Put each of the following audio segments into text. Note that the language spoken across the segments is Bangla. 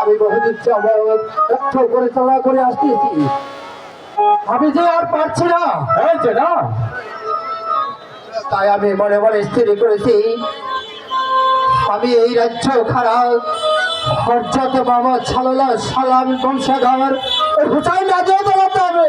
আমি বহুদিন লক্ষ্য করে চলা করে আসতেছি। আমি যে আর পারছি না তাই আমি মনে মনে স্থির করেছি আমি এই রাজ্য খারাপ হরজত বাবা ছালালা সালাম বংশধর হুসাইন রাজ্য চালাতে হবে।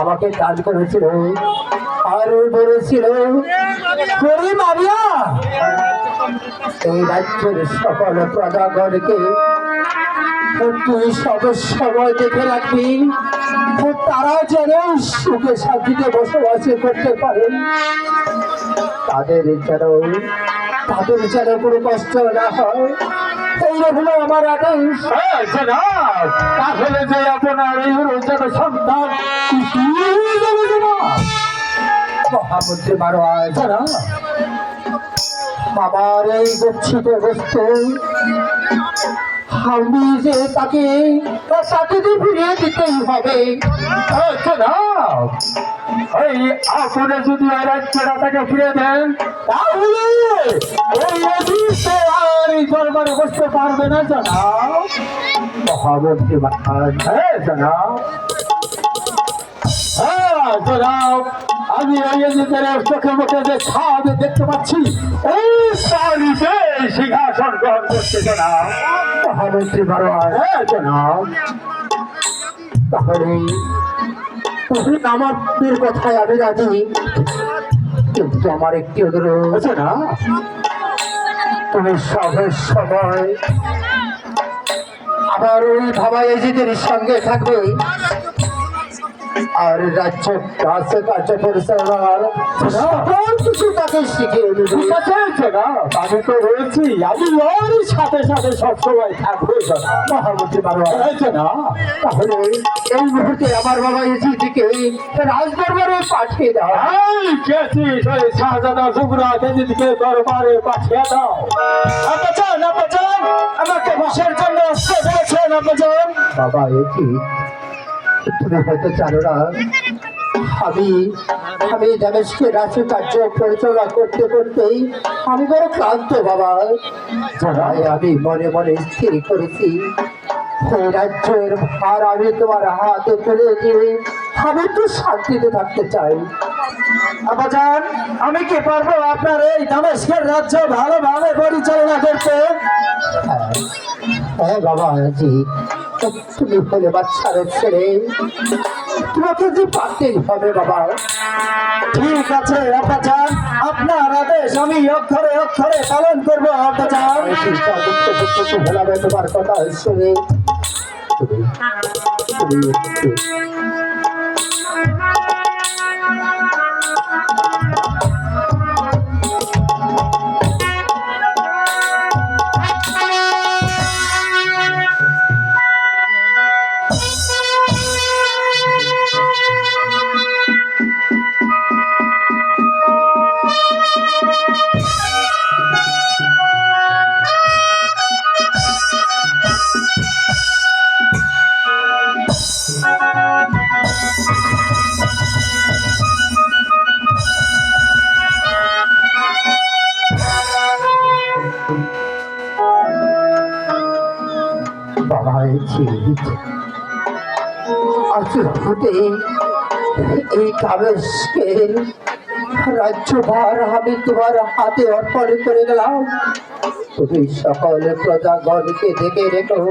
আমাকে কাজ করেছিল। আর বলেছিল এই রাজ্যের সকল প্রজাগণকে তুই সব সময় দেখে রাখবি তারা যেন সুখে শান্তিতে বসবাস করতে পারে। তাদের যেন তাদের যেন কোনো কষ্ট না হয়। এই হলো আমার আদেশ। হ্যাঁ তাহলে যে আপনার এই যেন সন্তান মহামন্ত্রী মারোয়া জানা আমার এই গচ্ছিত বস্তু আমি যে তাকে তাকে ফিরিয়ে দিতেই হবে শোনাও এই আপনি যদি আর তাকে ফিরে দেন, তাহলে এই বসতে পারবে না জানাও হ্যাঁ জানাও হ্যাঁ আমি চোখে মুখে যে ছাদ দেখতে পাচ্ছি সারিতে সিংহাসন গ্রহণ করতে জানাও মহামন্ত্রী মারোয়া হ্যাঁ জানাও তুমি আমার পীর কথায় আমি রাজি। কিন্তু আমার একটি ওদের আছে না। তুমি সবের সময় আমার ওই ভাবা এজিদের সঙ্গে থাকবে আর রাজ্য পরিচালনার কিছু তাকে শিখিয়ে দেবে ঠিক আছে জানাও আমি তো রয়েছি আমি ওর সাথে সাথে সবসময় থাকব মহামন্ত্রী মারোয়া হয়েছে না তাহলে এই মুহূর্তে আমার বাবা রাজদরবারে পাঠিয়ে দাও। শাহজাদা জুবরা দরবারে পাঠিয়ে দাও। আপাচান আপাচান আমাকে বসের জন্য বাবা এটি তুমি হয়তো জানো না। আমি আমি দামেশকে রাষ্ট্র কার্য পরিচালনা করতে করতেই আমি বড় ক্লান্ত, বাবা। তাই আমি মনে মনে স্থির করেছি। এই রাজ্যের ভার আমি তোমার হাতে তুলে দিয়ে আমি একটু শান্তিতে থাকতে চাই। আপাচান আমি কি পারব আপনার এই দামেস্কের রাজ্য ভালোভাবে পরিচালনা করতে? হ্যাঁ হ্যাঁ বাবা, জি। তুমি হলে বাচ্চার ছেড়ে তোমাকে যে পাতেই হবে বাবা ঠিক আছে আপাচান আপনার আদেশ আমি অক্ষরে অক্ষরে পালন করব ভোলাবে তোমার কথা শুনে হতে এই কাবেশকের রাজ্যভার আমি তোমার হাতে অর্পণ করে গেলাম। তুমি সকল প্রজাগণকে দেখে রেখো।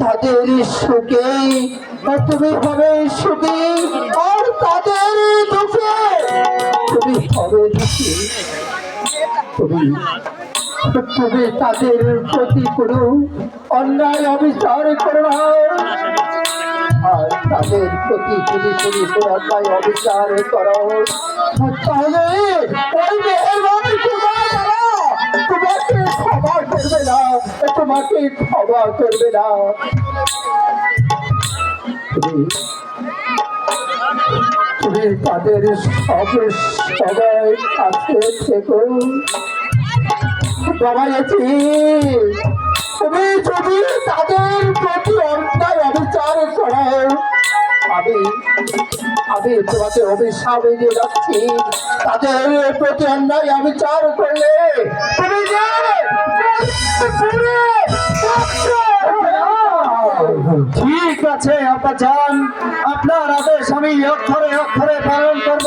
তাদের সুখে, তুমি হবে সুখী, আর তাদের দুঃখে। তুমি হবে দুঃখী। তুমি তুমি তাদের প্রতি কোনো অন্যায় অবিচার করো আর তাদের প্রতি যদি তুমি কোনো অন্যায় অবিচার করো। তোমাকে ক্ষমা করবে না। তুমি- তুমি তাদের সব সবাই কাছে থেকো। বাবা গেছি তুমি যদি তাদের প্রতি অন্যায় অবিচার করো, আমি আমি তোমাকে অভিশাপ দিয়ে যাচ্ছি। তাদের প্রতি অন্যায় অবিচার করলে তুমি ঠিক আছে যান আপনার আদেশ আমি অক্ষরে অক্ষরে পালন করব।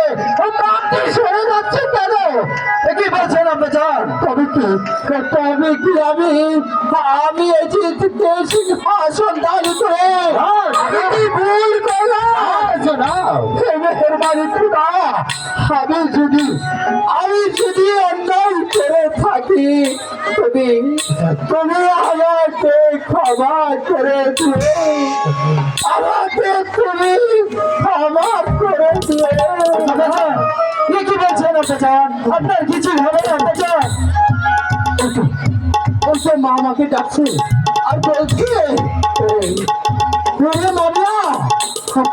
কি কি আমি আমি এই দান করে আমি ভুল করলাম মেহরবানি খুদা আমি যদি আমি যদি অন্যায় করে থাকি তুমি তুমি আমাকে ক্ষমা করে দিও আমাকে তুমি ক্ষমা করে দিও কি বলছেন আপনার কিছু হবে আমাকে ডাকছে। আর বলছে রে মামলা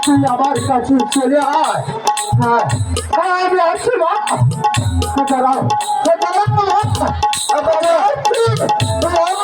তুই আমার কাছে চলে আয়। হ্যাঁ হ্যাঁ, আমি আসছি মা। দাঁড়াও। দাঁড়াও মা। আমি আসছি।